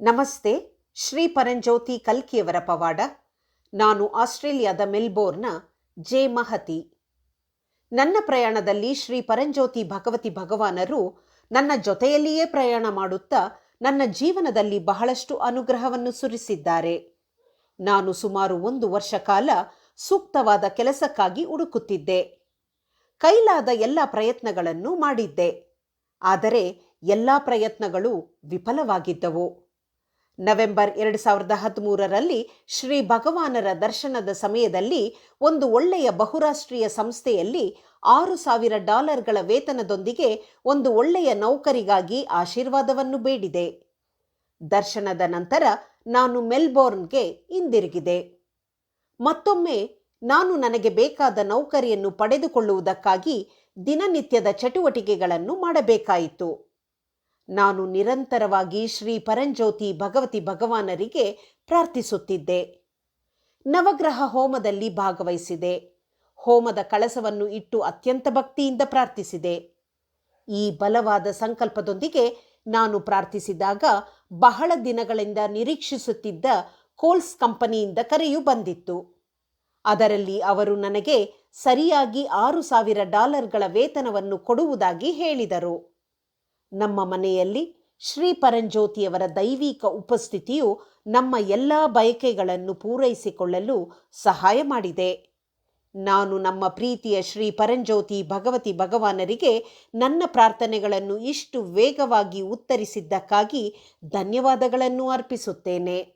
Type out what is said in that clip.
ನಮಸ್ತೆ, ಶ್ರೀ ಪರಂಜ್ಯೋತಿ ಕಲ್ಕಿಯವರ ಪವಾಡ. ನಾನು ಆಸ್ಟ್ರೇಲಿಯಾದ ಮೆಲ್ಬೋರ್ನ್ನ ಜೆ ಮಹತಿ. ನನ್ನ ಪ್ರಯಾಣದಲ್ಲಿ ಶ್ರೀ ಪರಂಜ್ಯೋತಿ ಭಗವತಿ ಭಗವಾನರು ನನ್ನ ಜೊತೆಯಲ್ಲಿಯೇ ಪ್ರಯಾಣ ಮಾಡುತ್ತಾ ನನ್ನ ಜೀವನದಲ್ಲಿ ಬಹಳಷ್ಟು ಅನುಗ್ರಹವನ್ನು ಸುರಿಸಿದ್ದಾರೆ. ನಾನು ಸುಮಾರು ಒಂದು ವರ್ಷ ಕಾಲ ಸೂಕ್ತವಾದ ಕೆಲಸಕ್ಕಾಗಿ ಹುಡುಕುತ್ತಿದ್ದೆ. ಕೈಲಾದ ಎಲ್ಲ ಪ್ರಯತ್ನಗಳನ್ನು ಮಾಡಿದ್ದೆ. ಆದರೆ ಎಲ್ಲ ಪ್ರಯತ್ನಗಳು ವಿಫಲವಾಗಿದ್ದವು. ನವೆಂಬರ್ ಎರಡು ಸಾವಿರದ ಹದಿಮೂರರಲ್ಲಿ ಶ್ರೀ ಭಗವಾನರ ದರ್ಶನದ ಸಮಯದಲ್ಲಿ ಒಂದು ಒಳ್ಳೆಯ ಬಹುರಾಷ್ಟ್ರೀಯ ಸಂಸ್ಥೆಯಲ್ಲಿ ಆರು ಸಾವಿರ ಡಾಲರ್ಗಳ ವೇತನದೊಂದಿಗೆ ಒಂದು ಒಳ್ಳೆಯ ನೌಕರಿಗಾಗಿ ಆಶೀರ್ವಾದವನ್ನು ಬೇಡಿದೆ. ದರ್ಶನದ ನಂತರ ನಾನು ಮೆಲ್ಬೋರ್ನ್ಗೆ ಹಿಂದಿರುಗಿದೆ. ಮತ್ತೊಮ್ಮೆ ನಾನು ನನಗೆ ಬೇಕಾದ ನೌಕರಿಯನ್ನು ಪಡೆದುಕೊಳ್ಳುವುದಕ್ಕಾಗಿ ದಿನನಿತ್ಯದ ಚಟುವಟಿಕೆಗಳನ್ನು ಮಾಡಬೇಕಾಯಿತು. ನಾನು ನಿರಂತರವಾಗಿ ಶ್ರೀ ಪರಂಜ್ಯೋತಿ ಭಗವತಿ ಭಗವಾನರಿಗೆ ಪ್ರಾರ್ಥಿಸುತ್ತಿದ್ದೆ. ನವಗ್ರಹ ಹೋಮದಲ್ಲಿ ಭಾಗವಹಿಸಿದೆ. ಹೋಮದ ಕಳಸವನ್ನು ಇಟ್ಟು ಅತ್ಯಂತ ಭಕ್ತಿಯಿಂದ ಪ್ರಾರ್ಥಿಸಿದೆ. ಈ ಬಲವಾದ ಸಂಕಲ್ಪದೊಂದಿಗೆ ನಾನು ಪ್ರಾರ್ಥಿಸಿದಾಗ ಬಹಳ ದಿನಗಳಿಂದ ನಿರೀಕ್ಷಿಸುತ್ತಿದ್ದ ಕೋಲ್ಸ್ ಕಂಪನಿಯಿಂದ ಕರೆಯು ಬಂದಿತ್ತು. ಅದರಲ್ಲಿ ಅವರು ನನಗೆ ಸರಿಯಾಗಿ ಆರು ಸಾವಿರ ಡಾಲರ್ಗಳ ವೇತನವನ್ನು ಕೊಡುವುದಾಗಿ ಹೇಳಿದರು. ನಮ್ಮ ಮನೆಯಲ್ಲಿ ಶ್ರೀ ಪರಂಜ್ಯೋತಿಯವರ ದೈವಿಕ ಉಪಸ್ಥಿತಿಯು ನಮ್ಮ ಎಲ್ಲ ಬಯಕೆಗಳನ್ನು ಪೂರೈಸಿಕೊಳ್ಳಲು ಸಹಾಯ ಮಾಡಿದೆ. ನಾನು ನಮ್ಮ ಪ್ರೀತಿಯ ಶ್ರೀ ಪರಂಜ್ಯೋತಿ ಭಗವತಿ ಭಗವಾನರಿಗೆ ನನ್ನ ಪ್ರಾರ್ಥನೆಗಳನ್ನು ಇಷ್ಟು ವೇಗವಾಗಿ ಉತ್ತರಿಸಿದ್ದಕ್ಕಾಗಿ ಧನ್ಯವಾದಗಳನ್ನು ಅರ್ಪಿಸುತ್ತೇನೆ.